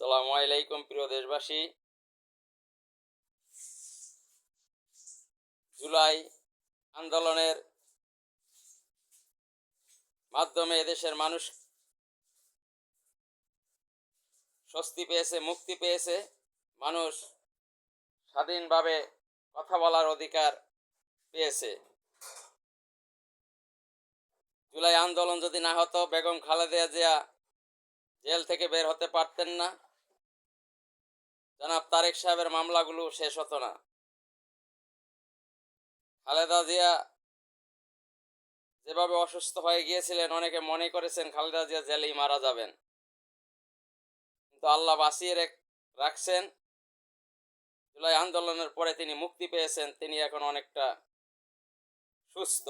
আসসালামু আলাইকুম, প্রিয় দেশবাসী। জুলাই আন্দোলনের মাধ্যমে এদেশের মানুষ স্বস্তি পেয়েছে, মুক্তি পেয়েছে। মানুষ স্বাধীনভাবে কথা বলার অধিকার পেয়েছে। জুলাই আন্দোলন যদি না হতো, বেগম খালেদা জিয়া জেল থেকে বের হতে পারতেন না। জনাব তারেক সাহেবের মামলাগুলো শেষ হতো না। খালেদা জিয়া যেভাবে অসুস্থ হয়ে গিয়েছিলেন, অনেকে মনে করেছেন খালেদা জিয়া জেলেই মারা যাবেন। কিন্তু আল্লাহ বাঁচিয়ে রেখ- রাখছেন। জুলাই আন্দোলনের পরে তিনি মুক্তি পেয়েছেন, তিনি এখন অনেকটা সুস্থ।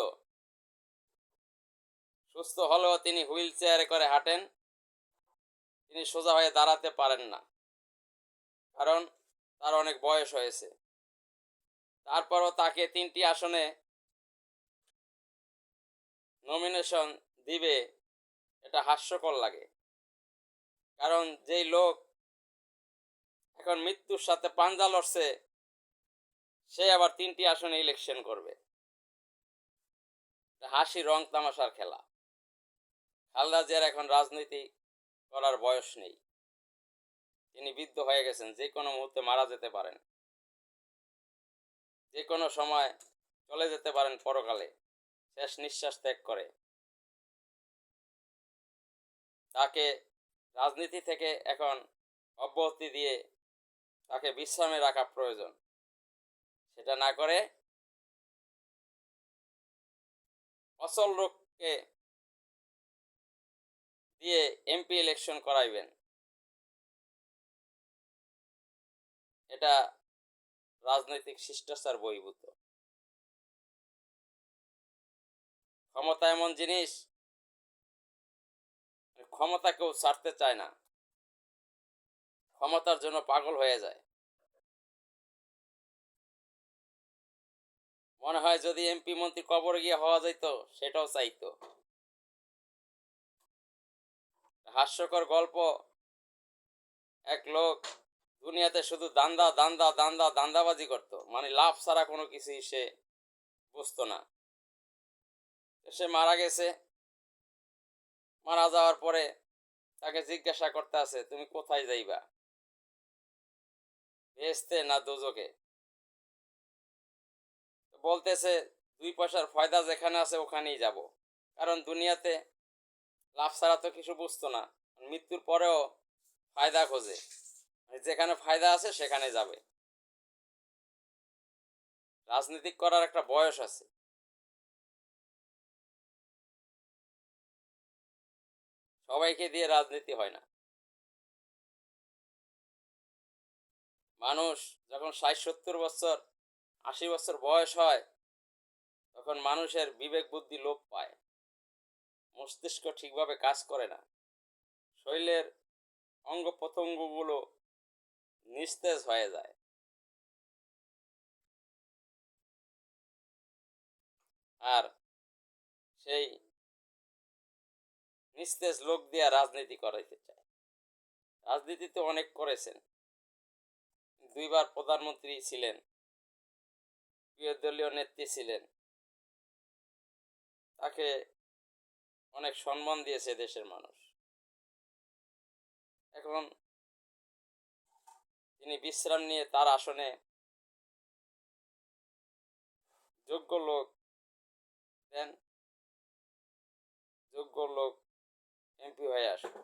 সুস্থ হলেও তিনি হুইল চেয়ারে করে হাঁটেন। তিনি সোজা হয়ে দাঁড়াতে পারেন না। কারণ তার অনেক বয়স হয়েছে। তারপরও তাকে তিনটি আসনে নমিনেশন দিবে, এটা হাস্যকর লাগে। কারণ যেই লোক এখন মৃত্যুর সাথে পাঞ্জা লড়ছে, সে আবার তিনটি আসনে ইলেকশন করবে। হাসি রং তামাশার খেলা। খালদা জিয়ার এখন রাজনীতি করার বয়স নেই। তিনি বৃদ্ধ হয়ে গেছেন, যে কোনো মুহূর্তে মারা যেতে পারেন। যে কোনো সময় চলে যেতে পারেন পরকালে। শেষ নিঃশ্বাস ত্যাগ করে। তাকে রাজনীতি থেকে এখন অব্যাহতি দিয়ে তাকে বিশ্রামে রাখা প্রয়োজন। সেটা না করে অচল রোগকে দিয়ে এমপি ইলেকশন করাইবেন। এটা রাজনৈতিক শিষ্টাচার বহির্ভূত। ক্ষমতা এমন জিনিস, ক্ষমতা কেউ ছাড়তে চায় না। ক্ষমতার জন্য পাগল হয়ে যায়। মনে হয় যদি এমপি মন্ত্রী কবর গিয়ে হওয়া যেত সেটাও চাইতো। হাস্যকর গল্প, এক লোক দুনিয়াতে শুধু দান্দা দান্দা দান্দা, দান্দাবাজি করত। মানে লাভ ছাড়া কোনো কিছুই সে বুঝতো না। সে মারা গেছে। মারা যাওয়ার পরে তাকে জিজ্ঞাসা করতে আছে, তুমি কোথায় যাইবা? ভেস্তে না দুজকে? বলতেছে, দুই পয়সার ফয়দা যেখানে আছে ওখানেই যাব। কারণ দুনিয়াতে লাভ ছাড়া তো কিছু বুঝতো না। মৃত্যুর পরেও ফায়দা খোঁজে। যেখানে ফায়দা আছে সেখানে যাবে। রাজনীতি করার একটা বয়স আছে। সবাইকে দিয়ে রাজনীতি হয় না। মানুষ যখন ষাট, সত্তর বছর, আশি বছর বয়স হয়, তখন মানুষের বিবেক বুদ্ধি লোপ পায়। মস্তিষ্ক ঠিকভাবে কাজ করে না। শরীরের অঙ্গ প্রত্যঙ্গগুলো নিস্তেজ হয়ে যায়। আর সেই নিস্তেজ লোক দিয়া রাজনীতি করাইতে চায়। রাজনীতি তো অনেক করেছেন। দুইবার প্রধানমন্ত্রী ছিলেন প্রিয় দলীয় নেত্রী ছিলেন। তাকে অনেক সম্মান দিয়েছে দেশের মানুষ। এখন তিনি বিশ্রাম নিয়ে তার আসনে যোগ্য লোক দেন। যোগ্য লোক এমপি হয়ে আসবে